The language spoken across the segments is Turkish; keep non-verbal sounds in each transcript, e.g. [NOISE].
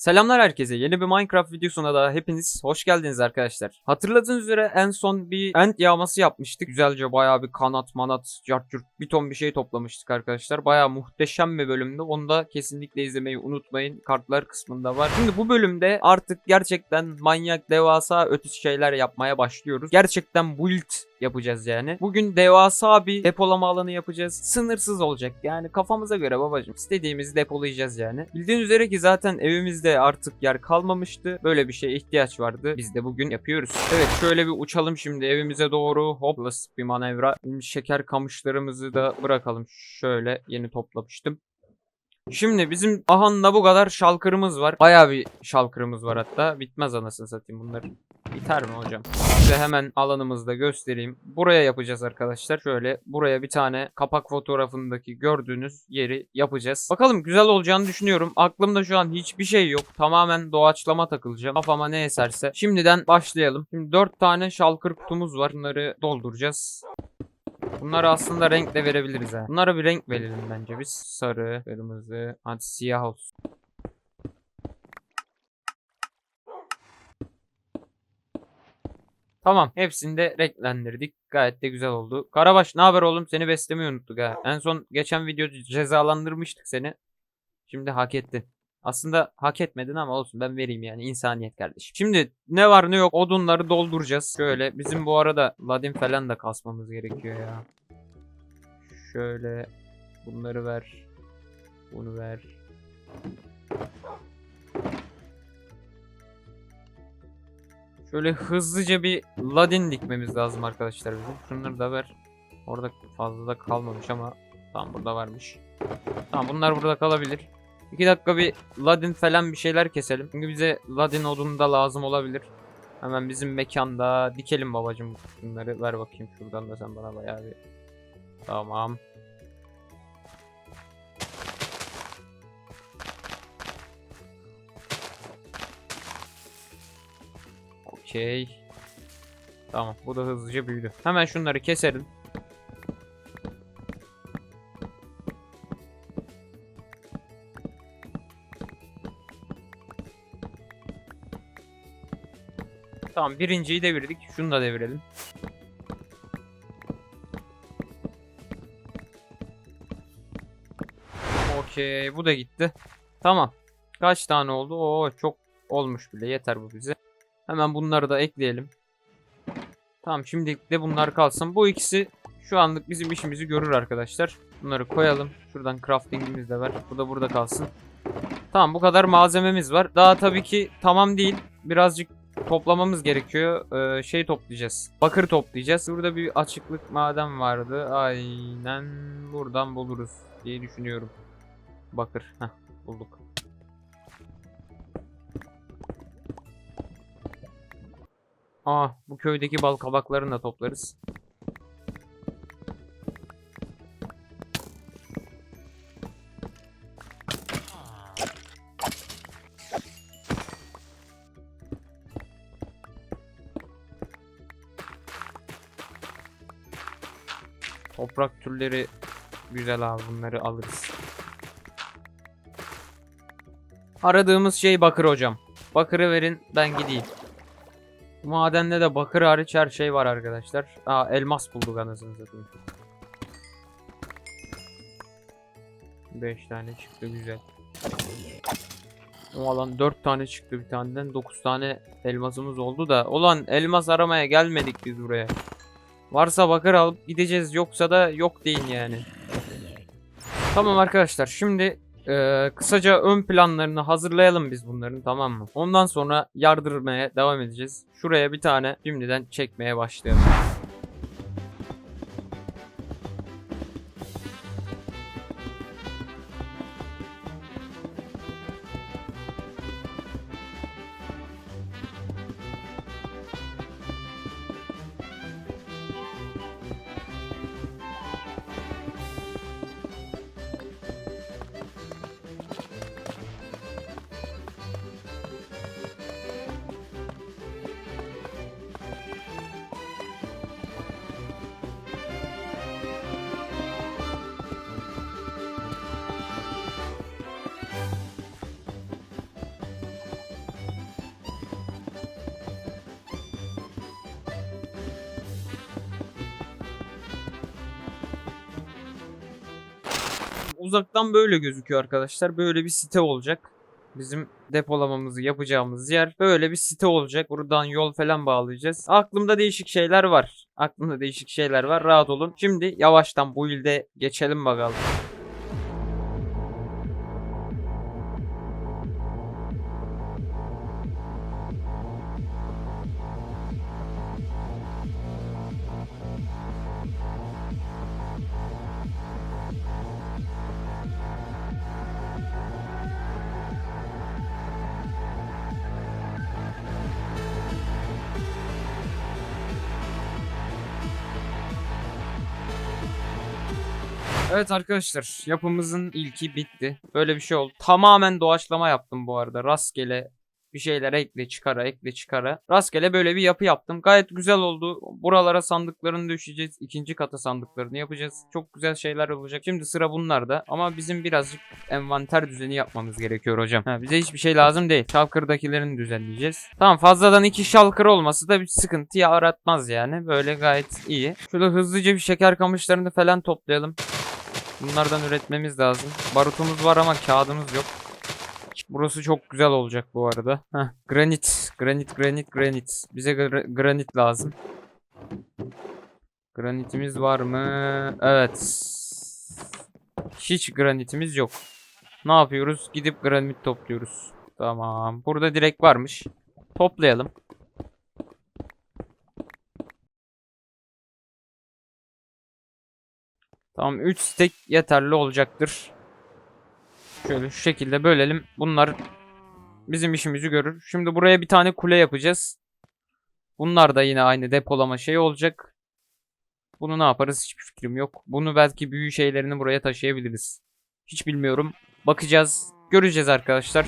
Selamlar herkese. Yeni bir Minecraft videosuna da hepiniz hoş geldiniz arkadaşlar. Hatırladığınız üzere en son bir end yağması yapmıştık. Güzelce bayağı bir kanat manat cart curt bir ton bir şey toplamıştık arkadaşlar. Bayağı muhteşem bir bölümdü. Onu da kesinlikle izlemeyi unutmayın. Kartlar kısmında var. Şimdi bu bölümde artık gerçekten manyak devasa ötesi şeyler yapmaya başlıyoruz. Gerçekten build yapacağız yani. Bugün devasa bir depolama alanı yapacağız. Sınırsız olacak. Yani kafamıza göre babacım. istediğimizi depolayacağız yani. Bildiğiniz üzere ki zaten evimizde artık yer kalmamıştı. Böyle bir şeye ihtiyaç vardı. Biz de bugün yapıyoruz. Evet şöyle bir uçalım şimdi evimize doğru. Hop basit bir manevra. Şeker kamışlarımızı da bırakalım. Şöyle yeni toplamıştım. Şimdi bizim Ahan'la bu kadar şalkırımız var. Bayağı bir şalkırımız var hatta. Bitmez anasını satayım bunları. Biter mi hocam? Size hemen alanımızda göstereyim. Buraya yapacağız arkadaşlar. Şöyle buraya bir tane kapak fotoğrafındaki gördüğünüz yeri yapacağız. Bakalım güzel olacağını düşünüyorum. Aklımda şu an hiçbir şey yok. Tamamen doğaçlama takılacağım. Kafama ne eserse. Şimdiden başlayalım. Şimdi 4 tane şalkır kutumuz var. Bunları dolduracağız. Bunları aslında renk de verebiliriz ha. Bunlara bir renk verelim bence biz. Sarı, kırmızı, hadi siyah olsun. Tamam. Hepsini de renklendirdik. Gayet de güzel oldu. Karabaş ne haber oğlum? Seni beslemeyi unuttuk ha. En son geçen videoda cezalandırmıştık seni. Şimdi hak ettin. Aslında hak etmedin ama olsun ben vereyim yani insaniyet kardeşim. Şimdi ne var ne yok odunları dolduracağız. Şöyle bizim bu arada ladin falan da kasmamız gerekiyor ya. Şöyle bunları ver. Bunu ver. Şöyle hızlıca bir ladin dikmemiz lazım arkadaşlar bizim. Şunları da ver. Orada fazla da kalmamış ama tam burada varmış. Tamam bunlar burada kalabilir. 2 dakika bir ladin falan bir şeyler keselim. Çünkü bize ladin odunu da lazım olabilir. Hemen bizim mekanda dikelim babacım bunları. Ver bakayım şuradan da sen bana bayağı bir. Tamam. Okey. Tamam bu da hızlıca büyüdü. Hemen şunları keselim. Tamam birinciyi devirdik. Şunu da devirelim. Okey bu da gitti. Tamam. Kaç tane oldu? Oo çok olmuş bile. Yeter bu bize. Hemen bunları da ekleyelim. Tamam şimdi de bunlar kalsın. Bu ikisi şu anlık bizim işimizi görür arkadaşlar. Bunları koyalım. Şuradan craftingimiz de var. Bu da burada kalsın. Tamam bu kadar malzememiz var. Daha tabii ki tamam değil. Birazcık toplamamız gerekiyor. Ee, şey toplayacağız. Bakır toplayacağız. Burada bir açıklık maden vardı. Aynen buradan buluruz diye düşünüyorum. Bakır. Heh, bulduk. Aa bu köydeki bal kabaklarını da toplarız. Toprak türleri güzel abi bunları alırız. Aradığımız şey bakır hocam. Bakırı verin ben gideyim. Madende de bakır hariç her şey var arkadaşlar. Aa elmas bulduk anasını satayım. 5 tane çıktı güzel. O alan 4 tane çıktı bir taneden 9 tane elmasımız oldu da. Ulan elmas aramaya gelmedik biz buraya. Varsa bakır alıp gideceğiz yoksa da yok deyin yani. Tamam arkadaşlar şimdi ee, kısaca ön planlarını hazırlayalım biz bunların tamam mı? Ondan sonra yardırmaya devam edeceğiz. Şuraya bir tane şimdiden çekmeye başlayalım. Uzaktan böyle gözüküyor arkadaşlar. Böyle bir site olacak. Bizim depolamamızı yapacağımız yer böyle bir site olacak. Buradan yol falan bağlayacağız. Aklımda değişik şeyler var. Aklımda değişik şeyler var. Rahat olun. Şimdi yavaştan bu ilde geçelim bakalım. Evet arkadaşlar yapımızın ilki bitti. Böyle bir şey oldu. Tamamen doğaçlama yaptım bu arada. Rastgele bir şeyler ekle çıkara ekle çıkara. Rastgele böyle bir yapı yaptım. Gayet güzel oldu. Buralara sandıklarını düşeceğiz. İkinci kata sandıklarını yapacağız. Çok güzel şeyler olacak. Şimdi sıra bunlarda. Ama bizim birazcık envanter düzeni yapmamız gerekiyor hocam. Ha, bize hiçbir şey lazım değil. Şalkırdakilerini düzenleyeceğiz. Tamam fazladan iki şalkır olması da bir sıkıntı yaratmaz yani. Böyle gayet iyi. Şöyle hızlıca bir şeker kamışlarını falan toplayalım. Bunlardan üretmemiz lazım. Barutumuz var ama kağıdımız yok. Burası çok güzel olacak bu arada. Heh, granit, granit, granit, granit. Bize gra- granit lazım. Granitimiz var mı? Evet. Hiç granitimiz yok. Ne yapıyoruz? Gidip granit topluyoruz. Tamam. Burada direkt varmış. Toplayalım. Tamam 3 stek yeterli olacaktır. Şöyle şu şekilde bölelim. Bunlar bizim işimizi görür. Şimdi buraya bir tane kule yapacağız. Bunlar da yine aynı depolama şey olacak. Bunu ne yaparız hiçbir fikrim yok. Bunu belki büyü şeylerini buraya taşıyabiliriz. Hiç bilmiyorum. Bakacağız. Göreceğiz arkadaşlar.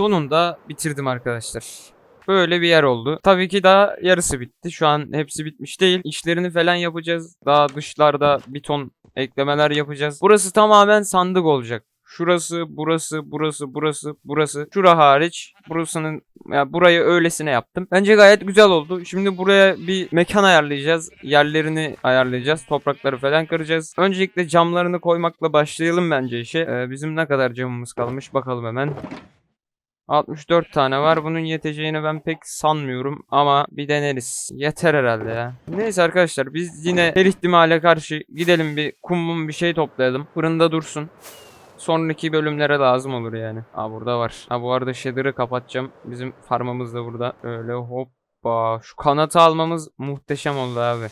Sonunda bitirdim arkadaşlar. Böyle bir yer oldu. Tabii ki daha yarısı bitti. Şu an hepsi bitmiş değil. İşlerini falan yapacağız. Daha dışlarda bir ton eklemeler yapacağız. Burası tamamen sandık olacak. Şurası, burası, burası, burası, burası. Şura hariç. Burasının ya burayı öylesine yaptım. Bence gayet güzel oldu. Şimdi buraya bir mekan ayarlayacağız. Yerlerini ayarlayacağız. Toprakları falan kıracağız. Öncelikle camlarını koymakla başlayalım bence işe. Ee, bizim ne kadar camımız kalmış bakalım hemen. 64 tane var. Bunun yeteceğini ben pek sanmıyorum ama bir deneriz. Yeter herhalde ya. Neyse arkadaşlar biz yine her ihtimale karşı gidelim bir kumbum bir şey toplayalım. Fırında dursun. Sonraki bölümlere lazım olur yani. Aa burada var. Ha bu arada shader'ı kapatacağım. Bizim farmımız da burada. Öyle hoppa. Şu kanatı almamız muhteşem oldu abi.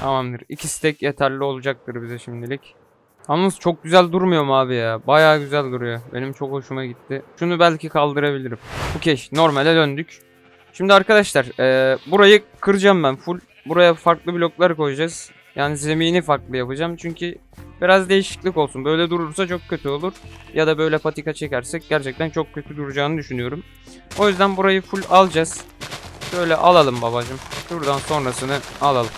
Tamamdır. İki stack yeterli olacaktır bize şimdilik. Yalnız çok güzel durmuyor mu abi ya? Bayağı güzel duruyor. Benim çok hoşuma gitti. Şunu belki kaldırabilirim. Okey. Normale döndük. Şimdi arkadaşlar e, burayı kıracağım ben full. Buraya farklı bloklar koyacağız. Yani zemini farklı yapacağım. Çünkü biraz değişiklik olsun. Böyle durursa çok kötü olur. Ya da böyle patika çekersek gerçekten çok kötü duracağını düşünüyorum. O yüzden burayı full alacağız. Şöyle alalım babacım. Şuradan sonrasını alalım.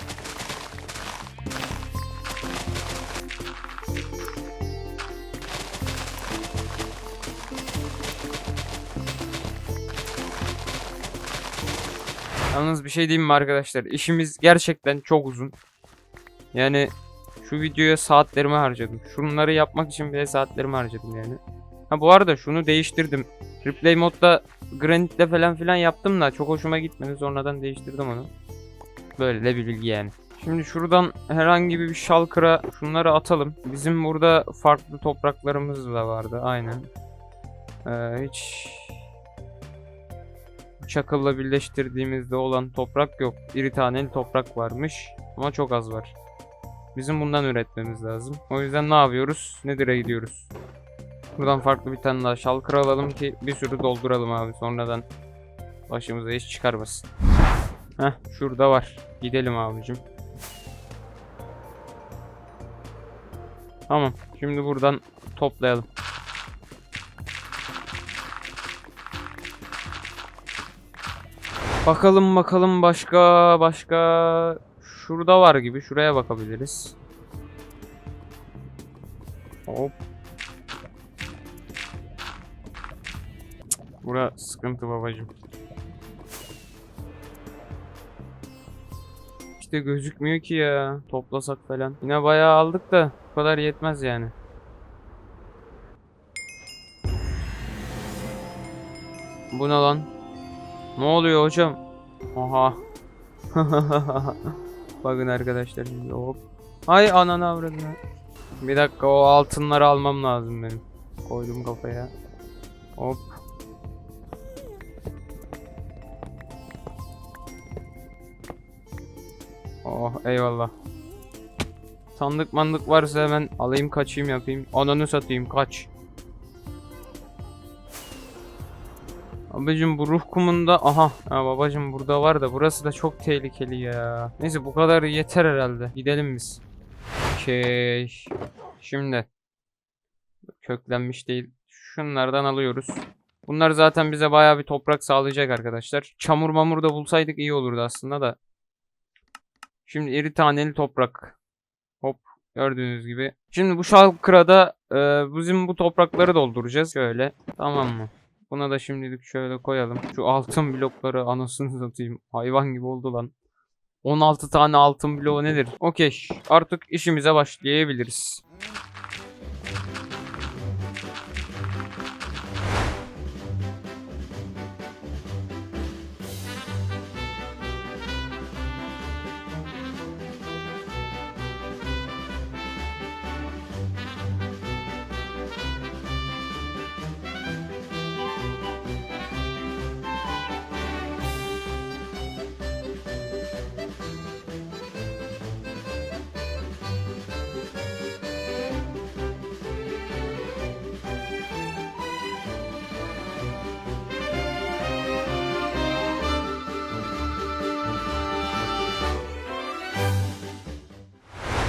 Yalnız bir şey diyeyim mi arkadaşlar? İşimiz gerçekten çok uzun. Yani şu videoya saatlerimi harcadım. Şunları yapmak için bile saatlerimi harcadım yani. Ha bu arada şunu değiştirdim. Replay modda granitle falan filan yaptım da çok hoşuma gitmedi. Sonradan değiştirdim onu. Böyle bir bilgi yani. Şimdi şuradan herhangi bir şalkıra şunları atalım. Bizim burada farklı topraklarımız da vardı aynen. Ee, hiç çakılla birleştirdiğimizde olan toprak yok. İri taneli toprak varmış ama çok az var. Bizim bundan üretmemiz lazım. O yüzden ne yapıyoruz? Nedir'e gidiyoruz. Buradan farklı bir tane daha şalkır alalım ki bir sürü dolduralım abi. Sonradan başımıza iş çıkarmasın. Heh şurada var. Gidelim abicim. Tamam. Şimdi buradan toplayalım. Bakalım bakalım başka başka şurada var gibi şuraya bakabiliriz. Hop. Bura sıkıntı babacım. İşte gözükmüyor ki ya. Toplasak falan. Yine bayağı aldık da bu kadar yetmez yani. Bu ne lan? Ne oluyor hocam? Oha. [LAUGHS] Bakın arkadaşlar şimdi hop. Ay ananı avradını. Bir dakika o altınları almam lazım benim. Koydum kafaya. Hop. Oh eyvallah. Sandık mandık varsa hemen alayım kaçayım yapayım. Ananı satayım kaç. Abicim bu ruh kumunda aha ha babacım burada var da burası da çok tehlikeli ya. Neyse bu kadar yeter herhalde. Gidelim biz. Okey. Şimdi köklenmiş değil. Şunlardan alıyoruz. Bunlar zaten bize bayağı bir toprak sağlayacak arkadaşlar. Çamur mamur da bulsaydık iyi olurdu aslında da. Şimdi iri taneli toprak. Hop gördüğünüz gibi. Şimdi bu şalkırada e, bizim bu toprakları dolduracağız. Şöyle tamam mı? Buna da şimdilik şöyle koyalım. Şu altın blokları anasını satayım. Hayvan gibi oldu lan. 16 tane altın bloğu nedir? Okey. Artık işimize başlayabiliriz.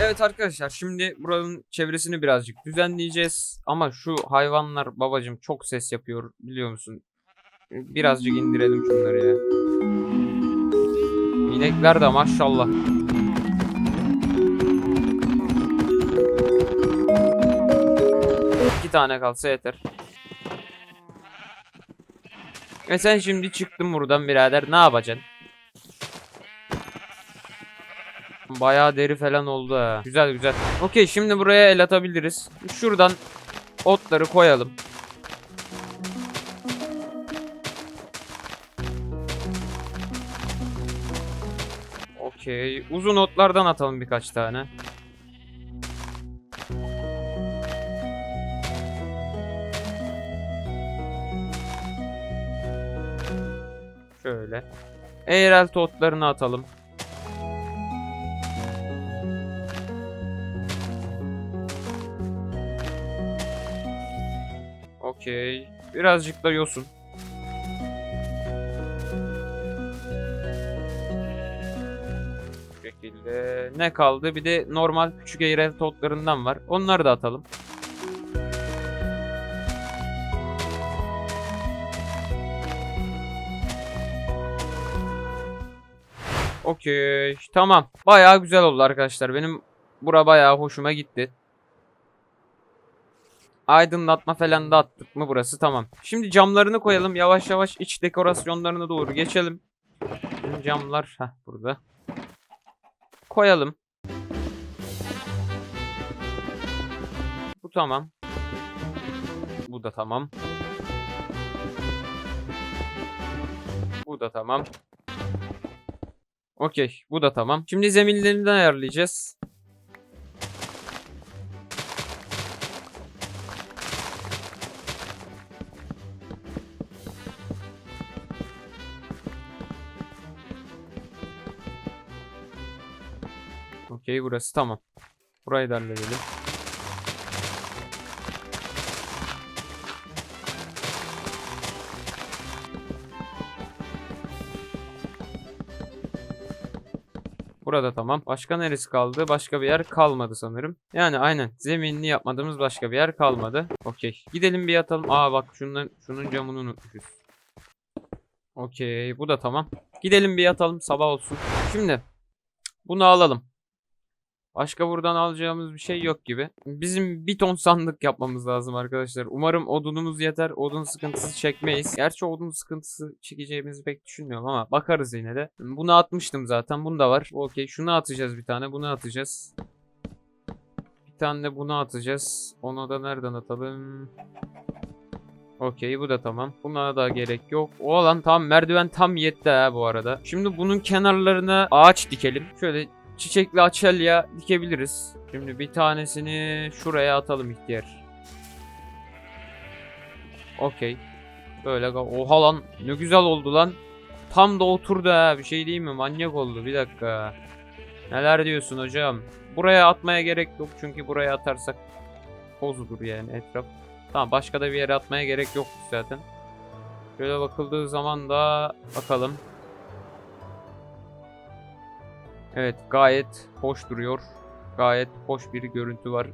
Evet arkadaşlar şimdi buranın çevresini birazcık düzenleyeceğiz. Ama şu hayvanlar babacım çok ses yapıyor biliyor musun? Birazcık indirelim şunları ya. İnekler de maşallah. İki tane kalsa yeter. E sen şimdi çıktın buradan birader ne yapacaksın? Bayağı deri falan oldu ha. Güzel güzel. Okey şimdi buraya el atabiliriz. Şuradan otları koyalım. Okey. Uzun otlardan atalım birkaç tane. Şöyle. Eğrelti otlarını atalım. Birazcık da yosun. Bu şekilde. Ne kaldı? Bir de normal küçük eğrel totlarından var. Onları da atalım. Okey. Tamam. Bayağı güzel oldu arkadaşlar. Benim bura bayağı hoşuma gitti. Aydınlatma falan da attık mı burası tamam. Şimdi camlarını koyalım. Yavaş yavaş iç dekorasyonlarına doğru geçelim. Şimdi camlar heh, burada. Koyalım. Bu tamam. Bu da tamam. Bu da tamam. Okey. Bu da tamam. Şimdi zeminlerinden ayarlayacağız. Okey burası tamam. Burayı da halledelim. Burada tamam. Başka neresi kaldı? Başka bir yer kalmadı sanırım. Yani aynen. Zeminini yapmadığımız başka bir yer kalmadı. Okey. Gidelim bir yatalım. Aa bak şunun, şunun camını unutmuşuz. Okey. Bu da tamam. Gidelim bir yatalım. Sabah olsun. Şimdi. Bunu alalım. Başka buradan alacağımız bir şey yok gibi. Bizim bir ton sandık yapmamız lazım arkadaşlar. Umarım odunumuz yeter. Odun sıkıntısı çekmeyiz. Gerçi odun sıkıntısı çekeceğimizi pek düşünmüyorum ama bakarız yine de. Bunu atmıştım zaten. Bunda var. Okey. Şunu atacağız bir tane. Bunu atacağız. Bir tane de bunu atacağız. Onu da nereden atalım? Okey bu da tamam. Buna da gerek yok. O alan tam merdiven tam yetti ha bu arada. Şimdi bunun kenarlarına ağaç dikelim. Şöyle çiçekli açelya dikebiliriz. Şimdi bir tanesini şuraya atalım ihtiyar. Okey. Böyle oha lan ne güzel oldu lan. Tam da oturdu ha bir şey değil mi manyak oldu bir dakika. Neler diyorsun hocam? Buraya atmaya gerek yok çünkü buraya atarsak bozulur yani etraf. Tamam başka da bir yere atmaya gerek yok zaten. Şöyle bakıldığı zaman da bakalım. Evet gayet hoş duruyor. Gayet hoş bir görüntü var.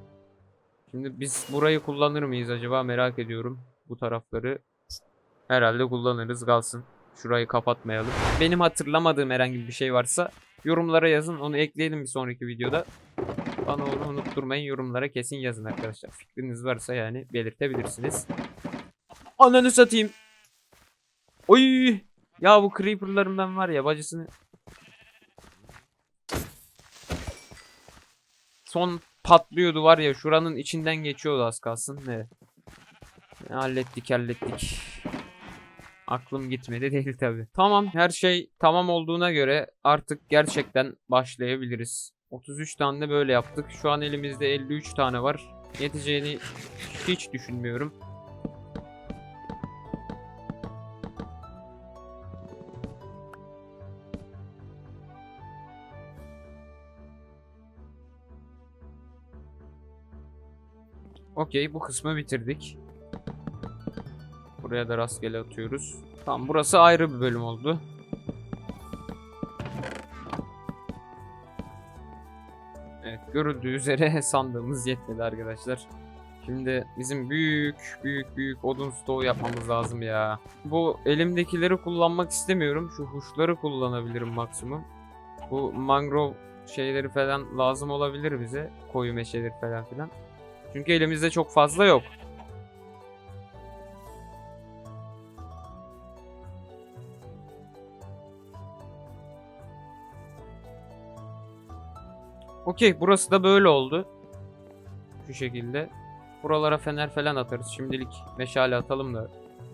Şimdi biz burayı kullanır mıyız acaba merak ediyorum. Bu tarafları herhalde kullanırız kalsın. Şurayı kapatmayalım. Benim hatırlamadığım herhangi bir şey varsa yorumlara yazın. Onu ekleyelim bir sonraki videoda. Bana onu unutturmayın. Yorumlara kesin yazın arkadaşlar. Fikriniz varsa yani belirtebilirsiniz. Ananı satayım. Oy! Ya bu creeper'larımdan var ya bacısını son patlıyordu var ya şuranın içinden geçiyordu az kalsın. Ne? Hallettik hallettik. Aklım gitmedi [LAUGHS] değil tabi. Tamam her şey tamam olduğuna göre artık gerçekten başlayabiliriz. 33 tane böyle yaptık. Şu an elimizde 53 tane var. Yeteceğini hiç düşünmüyorum. Okey bu kısmı bitirdik. Buraya da rastgele atıyoruz. Tamam burası ayrı bir bölüm oldu. Evet görüldüğü üzere [LAUGHS] sandığımız yetmedi arkadaşlar. Şimdi bizim büyük büyük büyük odun stoğu yapmamız lazım ya. Bu elimdekileri kullanmak istemiyorum. Şu huşları kullanabilirim maksimum. Bu mangrove şeyleri falan lazım olabilir bize. Koyu meşeleri falan filan. Çünkü elimizde çok fazla yok. Okey burası da böyle oldu. Şu şekilde. Buralara fener falan atarız. Şimdilik meşale atalım da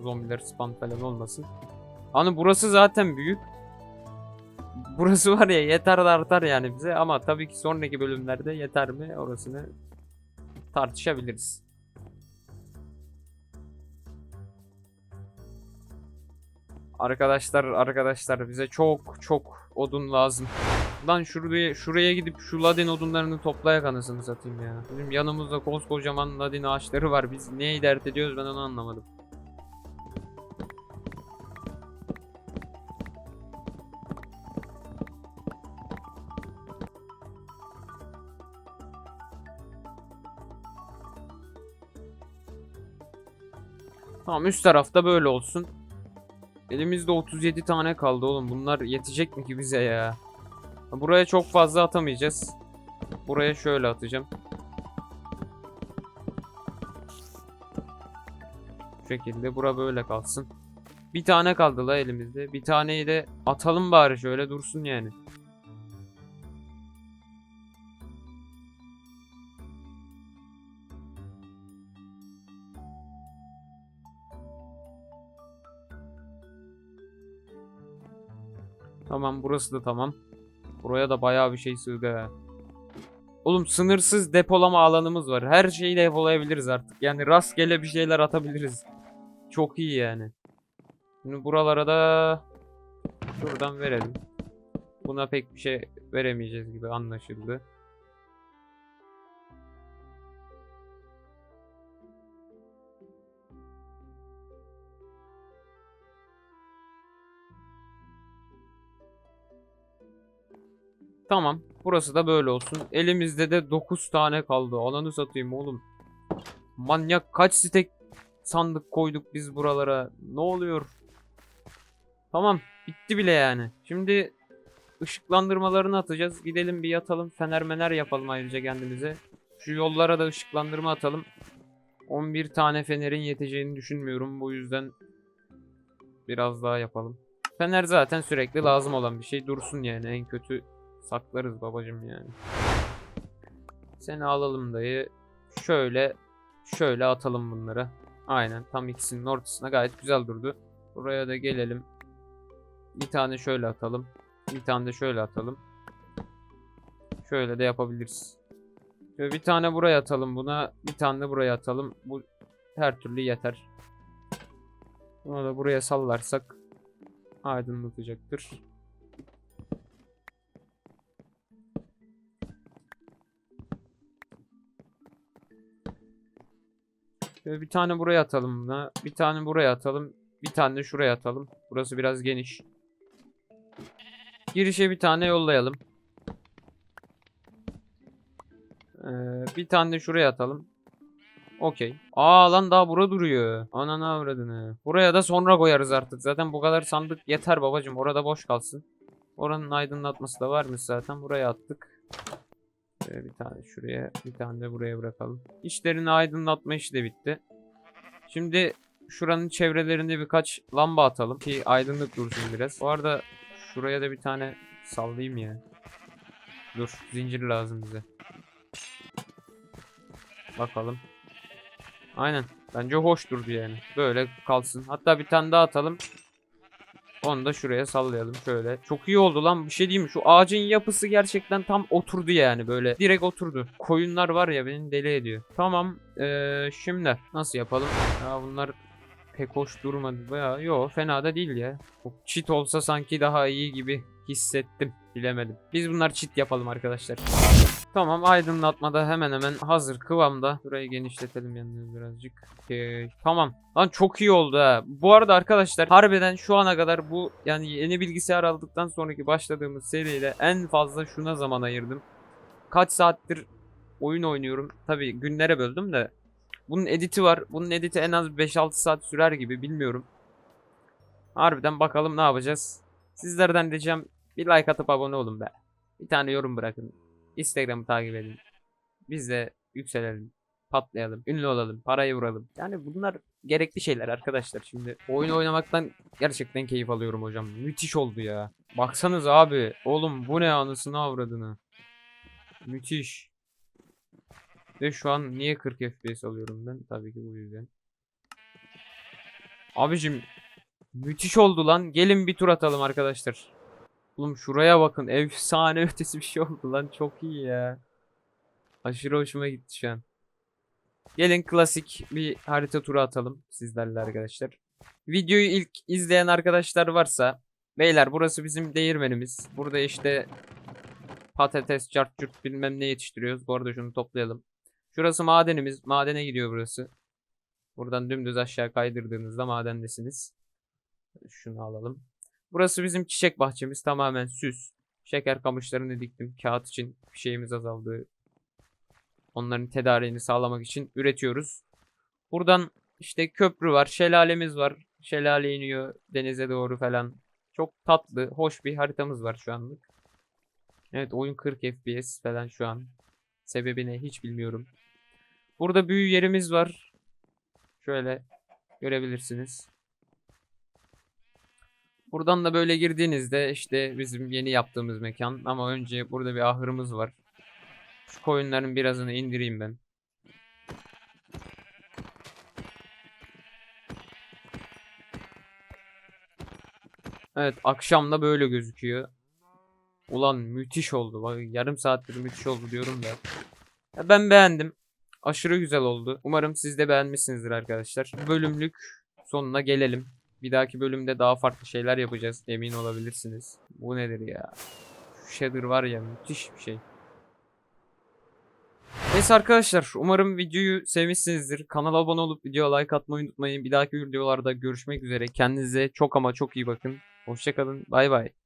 zombiler spawn falan olmasın. Hani burası zaten büyük. Burası var ya yeter de artar yani bize ama tabii ki sonraki bölümlerde yeter mi orasını tartışabiliriz. Arkadaşlar arkadaşlar bize çok çok odun lazım. Lan şuraya şuraya gidip şu ladin odunlarını toplayak anasını satayım ya. Bizim yanımızda koskocaman ladin ağaçları var. Biz neyi dert ediyoruz ben onu anlamadım. Tamam üst tarafta böyle olsun. Elimizde 37 tane kaldı oğlum. Bunlar yetecek mi ki bize ya? Buraya çok fazla atamayacağız. Buraya şöyle atacağım. Bu şekilde bura böyle kalsın. Bir tane kaldı la elimizde. Bir taneyi de atalım bari şöyle dursun yani. Tamam burası da tamam. Buraya da bayağı bir şey sığdı ha. Oğlum sınırsız depolama alanımız var. Her şeyi depolayabiliriz artık. Yani rastgele bir şeyler atabiliriz. Çok iyi yani. Şimdi buralara da şuradan verelim. Buna pek bir şey veremeyeceğiz gibi anlaşıldı. Tamam. Burası da böyle olsun. Elimizde de 9 tane kaldı. Ananı satayım oğlum. Manyak kaç stek sandık koyduk biz buralara. Ne oluyor? Tamam. Bitti bile yani. Şimdi ışıklandırmalarını atacağız. Gidelim bir yatalım. Fener mener yapalım ayrıca kendimize. Şu yollara da ışıklandırma atalım. 11 tane fenerin yeteceğini düşünmüyorum. Bu yüzden biraz daha yapalım. Fener zaten sürekli lazım olan bir şey. Dursun yani en kötü saklarız babacım yani. Seni alalım dayı. Şöyle şöyle atalım bunları. Aynen tam ikisinin ortasına gayet güzel durdu. Buraya da gelelim. Bir tane şöyle atalım. Bir tane de şöyle atalım. Şöyle de yapabiliriz. Şöyle bir tane buraya atalım buna. Bir tane de buraya atalım. Bu her türlü yeter. Bunu da buraya sallarsak aydınlatacaktır. Şöyle bir tane buraya atalım buna. Bir tane buraya atalım. Bir tane de şuraya atalım. Burası biraz geniş. Girişe bir tane yollayalım. Ee, bir tane de şuraya atalım. Okey. Aa lan daha bura duruyor. Ananı avradını. Buraya da sonra koyarız artık. Zaten bu kadar sandık yeter babacım. Orada boş kalsın. Oranın aydınlatması da varmış zaten. Buraya attık. Şöyle bir tane şuraya, bir tane de buraya bırakalım. İşlerini aydınlatma işi de bitti. Şimdi şuranın çevrelerinde birkaç lamba atalım ki aydınlık dursun biraz. Bu arada şuraya da bir tane sallayayım ya. Dur, zincir lazım bize. Bakalım. Aynen. Bence hoş durdu yani. Böyle kalsın. Hatta bir tane daha atalım. Onu da şuraya sallayalım şöyle. Çok iyi oldu lan. Bir şey diyeyim mi? Şu ağacın yapısı gerçekten tam oturdu yani böyle. Direkt oturdu. Koyunlar var ya beni deli ediyor. Tamam. Ee, şimdi nasıl yapalım? Ya bunlar pek hoş durmadı. Ya yo fena da değil ya. Çit olsa sanki daha iyi gibi hissettim. Bilemedim. Biz bunlar çit yapalım arkadaşlar. Tamam aydınlatmada hemen hemen hazır kıvamda. Burayı genişletelim yalnız birazcık. Okey. Tamam. Lan çok iyi oldu ha. Bu arada arkadaşlar harbiden şu ana kadar bu yani yeni bilgisayar aldıktan sonraki başladığımız seriyle en fazla şuna zaman ayırdım. Kaç saattir oyun oynuyorum. Tabi günlere böldüm de. Bunun editi var. Bunun editi en az 5-6 saat sürer gibi bilmiyorum. Harbiden bakalım ne yapacağız. Sizlerden diyeceğim bir like atıp abone olun be. Bir tane yorum bırakın. Instagram'ı takip edin. Biz de yükselelim. Patlayalım. Ünlü olalım. Parayı vuralım. Yani bunlar gerekli şeyler arkadaşlar. Şimdi oyun oynamaktan gerçekten keyif alıyorum hocam. Müthiş oldu ya. Baksanız abi. Oğlum bu ne anısını avradını. Müthiş. Ve şu an niye 40 FPS alıyorum ben? Tabii ki bu yüzden. Abicim müthiş oldu lan. Gelin bir tur atalım arkadaşlar. Oğlum şuraya bakın. Efsane [LAUGHS] ötesi bir şey oldu lan. Çok iyi ya. Aşırı hoşuma gitti şu an. Gelin klasik bir harita turu atalım sizlerle arkadaşlar. Videoyu ilk izleyen arkadaşlar varsa beyler burası bizim değirmenimiz. Burada işte patates, çarçurt bilmem ne yetiştiriyoruz. Bu arada şunu toplayalım. Şurası madenimiz. Madene gidiyor burası. Buradan dümdüz aşağı kaydırdığınızda madendesiniz. Şunu alalım. Burası bizim çiçek bahçemiz. Tamamen süs. Şeker kamışlarını diktim. Kağıt için şeyimiz azaldı. Onların tedariğini sağlamak için üretiyoruz. Buradan işte köprü var. Şelalemiz var. Şelale iniyor denize doğru falan. Çok tatlı, hoş bir haritamız var şu anlık. Evet oyun 40 FPS falan şu an. Sebebi ne hiç bilmiyorum. Burada büyü yerimiz var. Şöyle görebilirsiniz. Buradan da böyle girdiğinizde işte bizim yeni yaptığımız mekan. Ama önce burada bir ahırımız var. Şu koyunların birazını indireyim ben. Evet akşam da böyle gözüküyor. Ulan müthiş oldu. Bak, yarım saattir müthiş oldu diyorum da. Ya ben beğendim. Aşırı güzel oldu. Umarım siz de beğenmişsinizdir arkadaşlar. Bölümlük sonuna gelelim. Bir dahaki bölümde daha farklı şeyler yapacağız. Emin olabilirsiniz. Bu nedir ya? Şu shader var ya müthiş bir şey. Neyse arkadaşlar umarım videoyu sevmişsinizdir. Kanala abone olup videoya like atmayı unutmayın. Bir dahaki videolarda görüşmek üzere. Kendinize çok ama çok iyi bakın. Hoşçakalın. Bay bay.